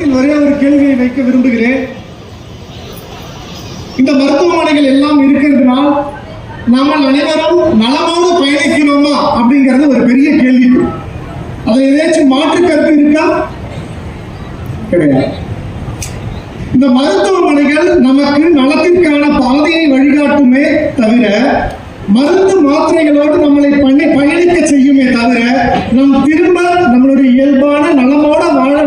ஒரே ஒரு கேள்வியை வைக்க விரும்புகிறேன். இந்த மருத்துவமனைகள் எல்லாம் இருக்கிறதுனால் நாமல் அனைவரும் நலமாக பயணிக்கிறோமா அப்படிங்கிறது ஒரு பெரிய கேள்வி. அதில் ஏதாச்சும் மாற்று கருத்து இருக்கா? கிடையாது. இந்த மருத்துவமனைகள் நமக்கு நலத்திற்கான பாதையை வழிகாட்டுமே தவிர மருந்து மாத்திரைகளோடு நம்மளை பண்ணி பயணிக்க செய்யுமே தவிர நம் திரும்ப நம்மளுடைய இயல்பான நலமோட வாழ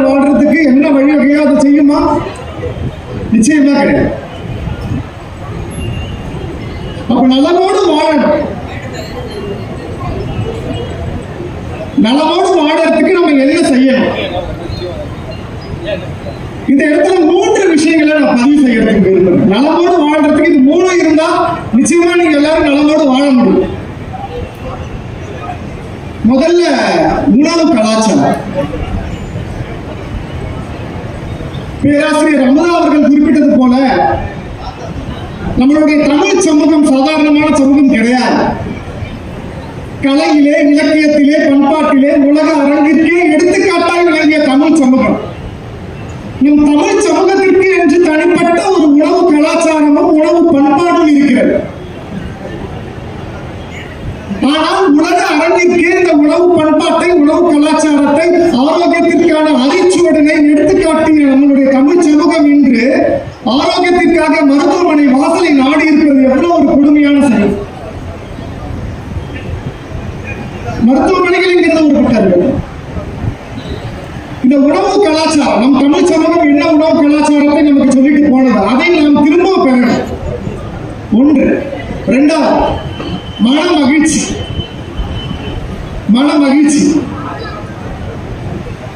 என்ன வழி அதை செய்யுமா? நிச்சயமா கிடையாது அப்ப நலமோடு வாழணும் நலமோடு வாழறதுக்கு நம்ம என்ன செய்யணும்? இந்த இடத்துல மூன்று விஷயங்களை நான் பதிவு செய்யறதுக்கு விரும்புறேன். நலமோடு வாழ்றதுக்கு இது மூணு இருந்தா நிச்சயமா நீங்க எல்லாரும் நலமோடு வாழ முடியும். முதல்ல உணவு கலாச்சாரம். பேராசிரியர் அமுதா அவர்கள் குறிப்பிட்டது போல நம்மளுடைய தமிழ் சமூகம் சாதாரணமான சமூகம் கிடையாது. கலையிலே இலக்கியத்திலே பண்பாட்டிலே உலக அரங்கிற்கே எடுத்துக்காட்டாக விளங்கிய தமிழ் சமூகம். நம் தமிழ் சமூகத்திற்கு என்று தனிப்பட்ட ஒரு உணவு கலாச்சாரமும் உணவு பண்பாடும் இருக்கிறது. ஆனால் உலக அரங்கிற்கே இந்த உணவு பண்பாட்டை உணவு கலாச்சாரத்தை ஆரோக்கியத்திற்கான அரிச்சுவடனை எடுத்துக்க நம்மளுடைய தமிழ் சமூகம் இன்று ஆரோக்கியத்திற்காக மருத்துவமனை வாசலை நாடி இருக்கிறது எவ்வளவு ஒரு கொடுமையான செயல். மருத்துவமனைகள் என்கிறது ஒரு பட்டது இந்த உணவு கலாச்சாரம் நம் தமிழ் சமூகம் என்ன உணவு கலாச்சாரத்தை நமக்கு சொல்லிட்டு போனது அதை நாம் திரும்ப பெறணும். ஒன்று. ரெண்டாவது மன மகிழ்ச்சி. மன மகிழ்ச்சி.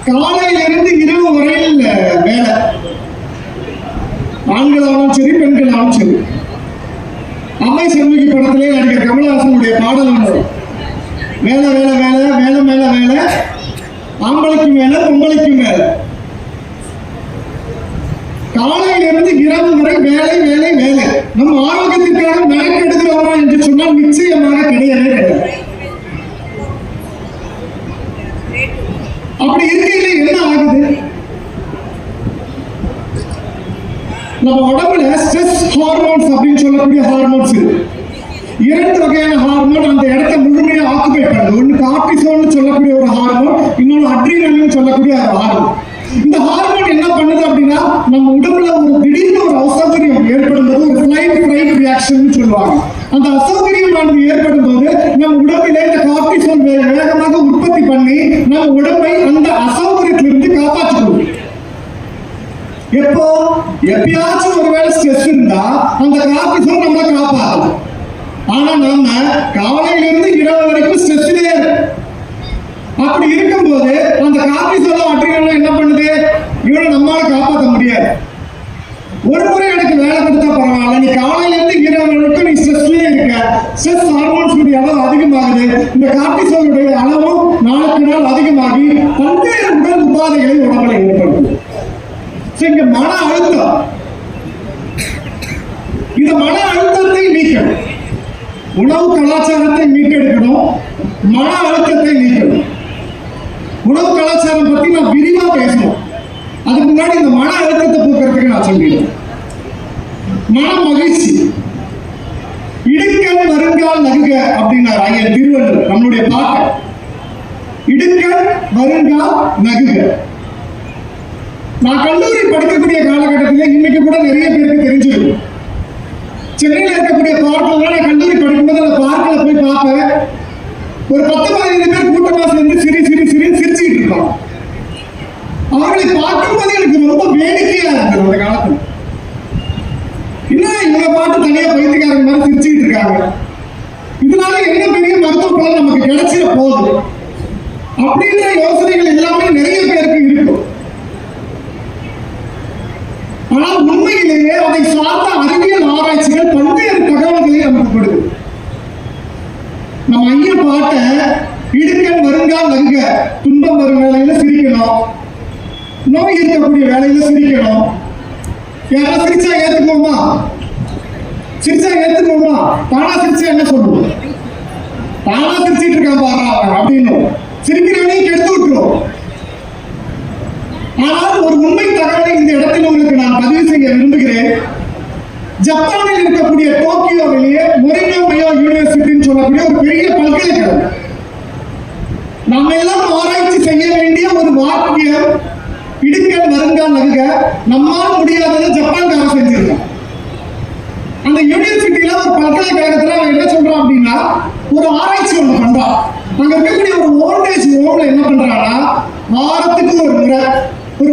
காலையிலிருந்து இரவு வரையில் வேலை. ஆண்களாலும் சரி பெண்களாலும் சரி. அம்மை சண்முகி படத்திலே நடிகர் கமலஹாசனுடைய பாடல் ஒன்று வேலை வேலை வேலை வேலை மேல வேலை ஆம்பளைக்கு மேல பொம்பளைக்கு மேல. காலையிலிருந்து இரவு வரை வேலை வேலை வேலை. நம்ம ஆரோக்கியத்திற்காக மெனக்கெடுக்கிறோமா என்று சொன்னால் நிச்சயமாக கிடையவே கிடையாது அப்படி இருக்கையில என்ன ஆகுது நம்ம உடம்புல ஸ்ட்ரெஸ் ஹார்மோன்ஸ் அப்படின்னு சொல்லக்கூடிய ஹார்மோன்ஸ் இருக்கு இரண்டு வகையான ஹார்மோன் அந்த இடத்த முழுமையா ஆக்குபை பண்ணுது. ஒன்று கார்டிசோல்னு சொல்லக்கூடிய ஒரு ஹார்மோன் இன்னொன்று அட்ரினலின் சொல்லக்கூடிய ஒரு ஹார்மோன் இந்த ஹார்மோன் என்ன பண்ணுது அப்படின்னா நம்ம உடம்புல ஒரு திடீர்னு ஒரு அசௌகரியம் ஏற்படும் போது ஒரு ஃபிளைட் ஃபிளைட் ரியாக்ஷன் சொல்லுவாங்க. அந்த அசௌகரியமானது ஏற்படும் போது நம்ம உடம்புல இந்த கார்டிசோல் வேகமாக உற்பத்தி பண்ணி நம்ம உடம்பை அந்த அசௌகரியத்திலிருந்து காப்பாற்ற எப்போ? எப்பயாச்சும் ஒருவேளை ஸ்ட்ரெஸ் இருந்தா அந்த கார்டிசோல் நம்ம காப்பாற்றும் ஆனா நம்ம காலையிலிருந்து இரவு வரைக்கும் ஸ்ட்ரெஸ்லயே அப்படி இருக்கும்போது அந்த கார்டிசோல அட்ரினல் என்ன பண்ணுது? இவனை நம்மளால காப்பாற்ற முடியாது. ஒரு முறை எனக்கு வேலை கொடுத்தா பரவாயில்ல. நீ காலையிலிருந்து இரவு வரைக்கும் நீ ஸ்ட்ரெஸ்லயே இருக்க. ஸ்ட்ரெஸ் ஹார்மோன்ஸ் அளவு அதிகமாகுது. இந்த கார்டிசோலுடைய அளவும் நாளுக்கு நாள் அதிகமாகி பல்வேறு உடல் உபாதைகளை உடம்புல ஏற்படுத்தும் இங்க மன அழுத்தம். இந்த மன அழுத்தத்தை நீக்கணும். உணவு கலாச்சாரத்தை மீட்டெடுக்கணும். மன அழுத்தத்தை நீக்கணும். உணவு கலாச்சாரம் பத்தி நான் விரிவா பேசணும். அதுக்கு முன்னாடி இந்த மன அழுத்தத்தை போக்குறதுக்கு நான் சொல்லிடுறேன். மன மகிழ்ச்சி. இடுக்கல் வருங்கால் நகுக அப்படின்னார் ஐயன் திருவள்ளுவர் நம்மளுடைய பாட்டை. இடுக்கல் வருங்கால் நகுக நான் கல்லூரி படிக்கக்கூடிய காலகட்டத்தில் இன்னைக்கு கூட நிறைய பேருக்கு தெரிஞ்சிடும். சென்னையில் இருக்கக்கூடிய பார்க்கில் நான் கல்லூரி படிக்கும்போது அந்த பார்க்கில் போய் பார்ப்பேன். ஒரு பத்து பதினைந்து பேர் கூட்டமா சேர்ந்து சிரி சிரி சிரி சிரிச்சுட்டு இருக்கோம் அவர்களை பார்க்கும்போது எனக்கு ரொம்ப வேடிக்கையா இருந்தது அந்த காலத்துல. என்ன இவங்க பாட்டு தனியா பயிற்சிக்காரங்க மாதிரி சிரிச்சுட்டு இருக்காங்க? இதனால என்ன பெரிய மருத்துவ பலன் நமக்கு கிடைச்சிட போகுது. அப்படின்ற யோசனைகள் எல்லாமே நிறைய நம்ம ஐயா பாட்ட இடுக்கன் வருங்கால் வருக. துன்பம் வரும் வேலையில சிரிக்கணும். நோய் இருக்கக்கூடிய வேலையில சிரிக்கணும். யாரும் சிரிச்சா ஏத்துக்குவோமா? சிரிச்சா ஏத்துக்குவோமா? தானா சிரிச்சா என்ன சொல்லுவோம் தானா சிரிச்சிட்டு இருக்கான் பாரு அப்படின்னு. சிரிக்கிறவனையும் கெடுத்து விட்டுரும். ஆனால் ஒரு உண்மை தகவலை இந்த இடத்தில் உங்களுக்கு நான் பதிவு செய்ய விரும்புகிறேன். ஜப்பானில் இருக்கக்கூடிய டோக்கியோவிலேயே முறை சொல்லக்கூடிய ஒரு பெரிய பல்கலைக்கழகம் நம்ம எல்லாம் ஆராய்ச்சி செய்ய வேண்டிய ஒரு வாக்கியம் இடுக்க வருங்கா நல்க நம்மால் முடியாததை ஜப்பான்காரன் செஞ்சிருக்கான். அந்த யூனிவர்சிட்டியில ஒரு பல்கலைக்கழகத்துல அவன் என்ன சொல்றான் அப்படின்னா ஒரு ஆராய்ச்சி ஒண்ணு பண்றான் அங்க இருக்கக்கூடிய ஒரு ஓல்டேஜ் ஹோம்ல என்ன பண்றான்னா வாரத்துக்கு ஒரு முறை ஒரு